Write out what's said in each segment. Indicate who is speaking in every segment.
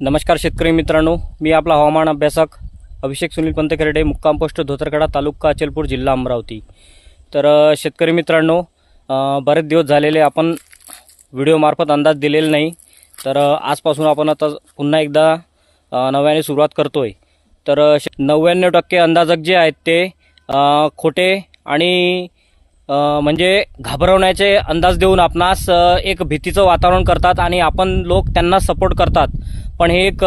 Speaker 1: नमस्कार शेतकरी मित्रांनो मी आपला हवामान अभ्यासक अभिषेक सुनील पंतखेरडे मुक्काम पोस्ट धोतरकडा तालुका अचलपूर जिल्हा अमरावती. तर शेतकरी मित्रांनो बरेच दिवस झालेले आपण व्हिडिओमार्फत अंदाज दिलेला नाही. तर आजपासून आपण आता पुन्हा एकदा नव्याने सुरुवात करतो आहे तर शे- नव्याण्णव टक्के अंदाजक जे आहेत ते खोटे आणि म्हणजे घाबरवण्याचे अंदाज देऊन आपणास एक भीतीचं वातावरण करतात आणि आपण लोक त्यांना सपोर्ट करतात. पण हे एक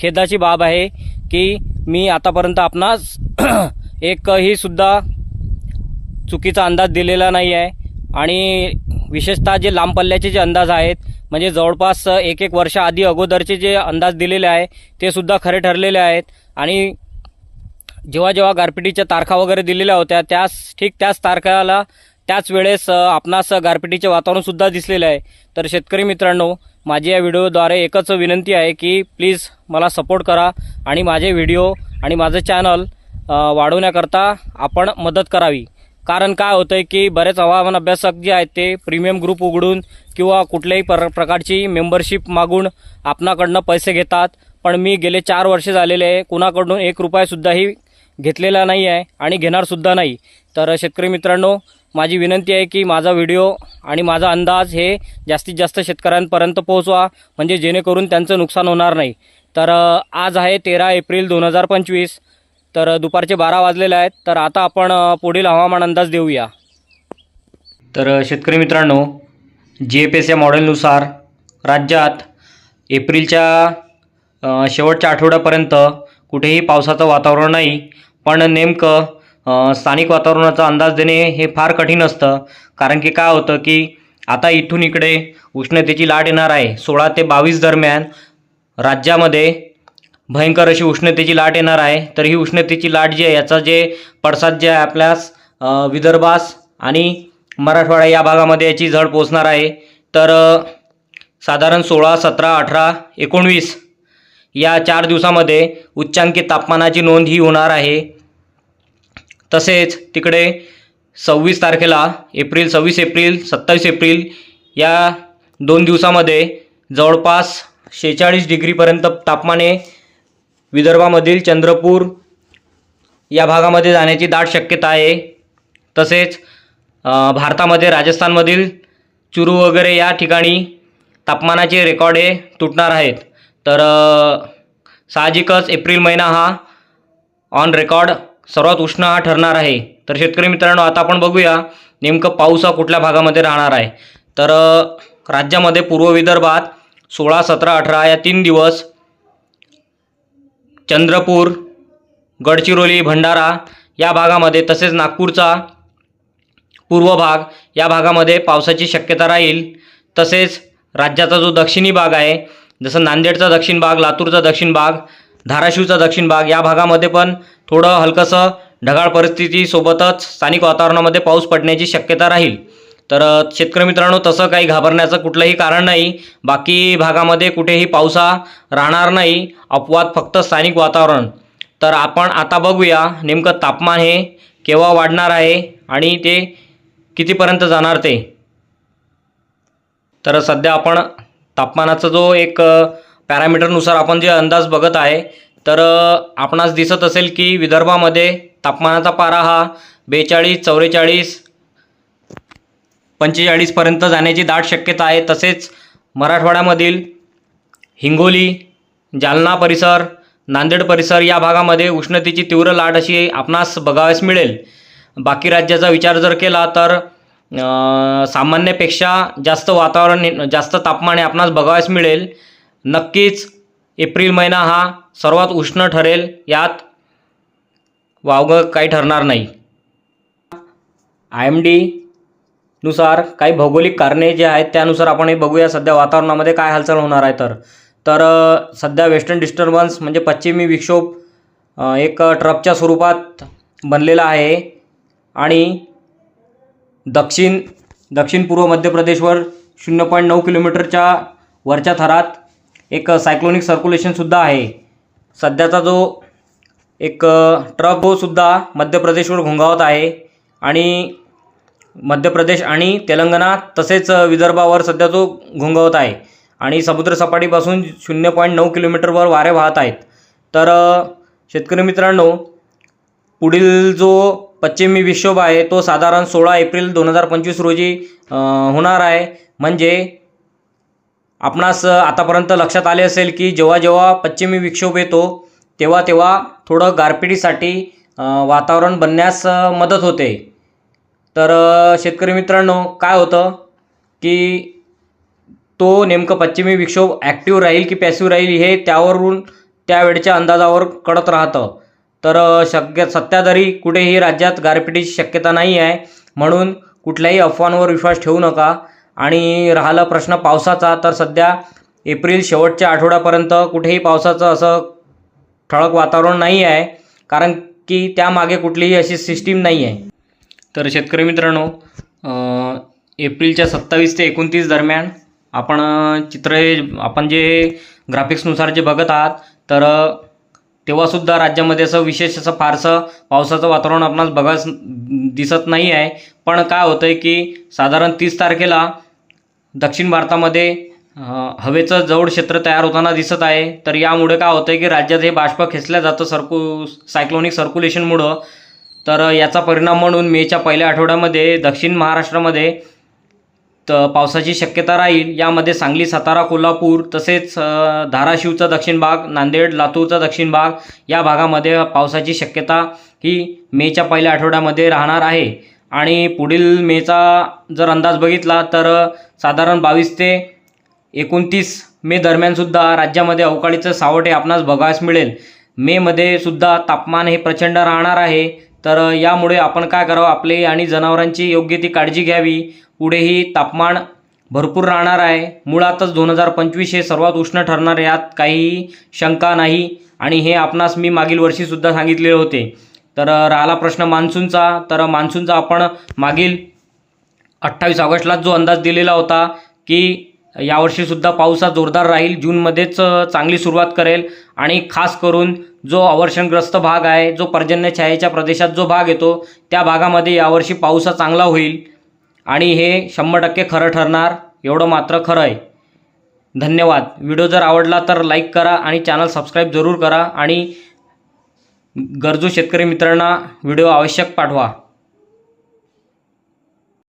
Speaker 1: खेदाची बाब आहे की मी आतापर्यंत आपणास एकही सुद्धा चुकीचा अंदाज दिलेला नाही आहे. आणि विशेषतः जे लांब पल्ल्याचे जे अंदाज आहेत म्हणजे जवळपास एक एक वर्ष आधी अगोदरचे जे अंदाज दिलेले आहे ते सुद्धा खरे ठरलेले आहेत. आणि जेव्हा जेव्हा गारपिटीच्या तारखा वगैरे दिलेल्या होत्या त्याच ठीक त्याच तारखाला त्याच वेळेस आपणास गारपिटीचे वातावरणसुद्धा दिसलेलं आहे. तर शेतकरी मित्रांनो माझी या व्हिडिओद्वारे एकच विनंती आहे की प्लीज मला सपोर्ट करा आणि माझे व्हिडिओ आणि माझं चॅनल वाढवण्याकरता आपण मदत करावी. कारण काय होतं आहे की बरेच हवामान अभ्यासक जे आहेत ते प्रीमियम ग्रुप उघडून किंवा कुठल्याही प्र प्रकारची मेंबरशिप मागून आपणाकडनं पैसे घेतात. पण मी गेले चार वर्षे झालेले आहे. कुणाकडून एक रुपयासुद्धाही घेतलेला नाही आहे आणि घेणारसुद्धा नाही. तर शेतकरी मित्रांनो माझी विनंती आहे की माझा व्हिडिओ आणि माझा अंदाज हे जास्तीत जास्त शेतकऱ्यांपर्यंत पोहोचवा म्हणजे जेणेकरून त्यांचं नुकसान होणार नाही. तर आज आहे तेरा एप्रिल दोन हजार पंचवीस तर दुपारचे बारा वाजलेले आहेत तर आता आपण पुढील हवामान अंदाज देऊया. तर शेतकरी मित्रांनो जी एफ एस या मॉडेलनुसार राज्यात एप्रिलच्या शेवटच्या आठवड्यापर्यंत कुठेही पावसाचं वातावरण नाही पण नेमकं स्थानिक वातावरणाचा अंदाज देणे हे फार कठीण असतं. कारण की काय होतं की आता इथून इकडे उष्णतेची लाट येणार आहे. सोळा ते बावीस दरम्यान राज्यामध्ये भयंकर अशी उष्णतेची लाट येणार आहे. तर ही उष्णतेची लाट जी आहे याचा जे पडसाद जे आहे आपल्यास विदर्भास आणि मराठवाडा या भागामध्ये याची झड पोचणार आहे. तर साधारण सोळा सतरा अठरा एकोणवीस या चार दिवसामध्ये उच्चांकी तापमानाची नोंद ही होणार आहे. तसेच तिकडे सव्वीस तारखेला एप्रिल सव्वीस एप्रिल सत्तावीस एप्रिल या दोन दिवसामध्ये जवळपास शेहेचाळीस डिग्रीपर्यंत तापमाने विदर्भामधील चंद्रपूर या भागामध्ये जाण्याची दाट शक्यता आहे. तसेच भारतामध्ये राजस्थानमधील चुरू वगैरे या ठिकाणी तापमानाचे रेकॉर्ड हे तुटणार आहेत. तर साहजिकच एप्रिल महिना हा ऑन रेकॉर्ड सर्वात उष्ण हा ठरणार आहे. तर शेतकरी मित्रांनो आता आपण बघूया नेमकं पाऊस हा कुठल्या भागामध्ये राहणार आहे. तर राज्यामध्ये पूर्व विदर्भात सोळा सतरा अठरा या तीन दिवस चंद्रपूर गडचिरोली भंडारा या भागामध्ये तसेच नागपूरचा पूर्व भाग या भागामध्ये पावसाची शक्यता राहील. तसेच राज्याचा जो दक्षिणी भाग आहे जसं नांदेडचा दक्षिण भाग लातूरचा दक्षिण भाग धाराशिवचा दक्षिण भाग या भागामध्ये पण थोडं हलकंसं ढगाळ परिस्थितीसोबतच स्थानिक वातावरणामध्ये पाऊस पडण्याची शक्यता राहील. तर शेतकरी मित्रांनो तसं काही घाबरण्याचं कुठलंही कारण नाही. बाकी भागामध्ये कुठेही पावसा राहणार नाही. अपवाद फक्त स्थानिक वातावरण. तर आपण आता बघूया नेमकं तापमान हे केव्हा वाढणार आहे आणि ते कितीपर्यंत जाणार ते. तर सध्या आपण तापमानाचा जो एक पॅरामीटरनुसार आपण जे अंदाज बघत आहे तर आपणास दिसत असेल की विदर्भामध्ये तापमानाचा पारा हा बेचाळीस चौवेचाळीस पंचेचाळीसपर्यंत जाण्याची दाट शक्यता आहे. तसेच मराठवाड्यामधील हिंगोली जालना परिसर नांदेड परिसर या भागामध्ये उष्णतेची तीव्र लाट अशी आपणास बघावयास मिळेल. बाकी राज्याचा विचार जर केला तर सामान्यपेक्षा जास्त वातावरण जास्त तापमान हे आपणास बघावयास मिळेल. नक्कीच एप्रिल महिना हा सर्वात उष्ण ठरेल यात वावगं काही ठरणार नाही. आय एम डी नुसार काही भौगोलिक कारणे जे आहेत त्यानुसार आपण हे बघूया. सध्या वातावरणामध्ये काय हालचाल होणार आहे तर. तर सध्या वेस्टर्न डिस्टर्बन्स म्हणजे पश्चिमी विक्षोभ एक ट्रपच्या स्वरूपात बनलेला आहे. आणि दक्षिण दक्षिण पूर्व मध्य प्रदेशवर शून्य पॉईंट नऊ किलोमीटरच्या वरच्या थरात एक सायक्लोनिक सर्क्युलेशनसुद्धा आहे. सध्याचा जो एक ट्रक हो सुद्धा मध्य प्रदेशवर घोंगावत आहे आणि मध्य प्रदेश आणि तेलंगणा तसेच विदर्भावर सध्या तो घोंगावत आहे. आणि समुद्रसपाटीपासून शून्य पॉईंट नऊ किलोमीटरवर वारे वाहत आहेत. तर शेतकरी मित्रांनो पुढील जो पश्चिमी विक्षोभ आहे तो साधारण सोळा एप्रिल दोन हजार पंचवीस रोजी होणार आहे. म्हणजे आपणास आतापर्यंत लक्षात आले असेल की जेव्हा जेव्हा पश्चिमी विक्षोभ येतो तेव्हा तेव्हा थोडं गारपिटीसाठी वातावरण बनण्यास मदत होते. तर शेतकरी मित्रांनो काय होतं की तो नेमकं पश्चिमी विक्षोभ ॲक्टिव्ह राहील की पॅसिव्ह राहील हे त्यावरून त्यावेळच्या अंदाजावर कळत राहतं. तर शक्य सत्याधारी कुठेही राज्यात गारपिटीची शक्यता नाही आहे. म्हणून कुठल्याही अफवांवर विश्वास ठेवू नका. आणि राहिला प्रश्न पावसाचा तर सध्या एप्रिल शेवटच्या आठवड्यापर्यंत कुठेही पावसाचं असं ठळक वातावरण नाही आहे कारण की त्यामागे कुठलीही अशी सिस्टीम नाही आहे. तर शेतकरी मित्रांनो एप्रिलच्या सत्तावीस ते एकोणतीस दरम्यान आपण चित्र हे आपण जे ग्राफिक्सनुसार जे बघत आहात तर तेव्हासुद्धा राज्यामध्ये असं विशेष असं फारसं पावसाचं वातावरण आपणास बघायस दिसत नाही आहे. पण काय होतं आहे की साधारण तीस तारखेला दक्षिण भारतामध्ये हवेचं जवळ क्षेत्र तयार होताना दिसत आहे. तर यामुळे काय होतं आहे की राज्यात हे बाष्प खेचलं जातं सर्कु सायक्लोनिक सर्क्युलेशनमुळं तर याचा परिणाम म्हणून मेच्या पहिल्या आठवड्यामध्ये दक्षिण महाराष्ट्रामध्ये तर पावसाची शक्यता राहील. यामध्ये सांगली सातारा कोल्हापूर तसेच धाराशिवचा दक्षिण भाग नांदेड लातूरचा दक्षिण भाग या भागामध्ये पावसाची शक्यता ही मेच्या पहिल्या आठवड्यामध्ये राहणार आहे. आणि पुढील मेचा जर अंदाज बघितला तर साधारण बावीस ते एकोणतीस मे दरम्यानसुद्धा राज्यामध्ये अवकाळीचं सावट हे आपणास बघायस मिळेल. मेमध्ये सुद्धा तापमान हे प्रचंड राहणार आहे. तर यामुळे आपण काय करावं? आपले आणि जनावरांची योग्य ती काळजी घ्यावी. पुढेही तापमान भरपूर राहणार आहे. मुळातच दोन हजार पंचवीस हे सर्वात उष्ण ठरणार यात काहीही शंका नाही. आणि हे आपणास मी मागील वर्षीसुद्धा सांगितलेले होते. तर राहिला प्रश्न मान्सूनचा. तर मान्सूनचा आपण मागील अठ्ठावीस ऑगस्टलाच जो अंदाज दिलेला होता की यावर्षीसुद्धा पाऊस हा जोरदार राहील जूनमध्येच चांगली सुरुवात करेल आणि खास करून जो अवर्षणग्रस्त भाग आहे जो पर्जन्य छायेच्या प्रदेशात जो भाग येतो त्या भागामध्ये यावर्षी पाऊस हा चांगला होईल आणि हे शंभर टक्के खरं ठरणार एवढं मात्र खरं आहे. धन्यवाद. व्हिडिओ जर आवडला तर लाईक करा आणि चॅनल सबस्क्राईब जरूर करा आणि गरजू शेतकरी मित्रांना व्हिडिओ आवश्यक पाठवा.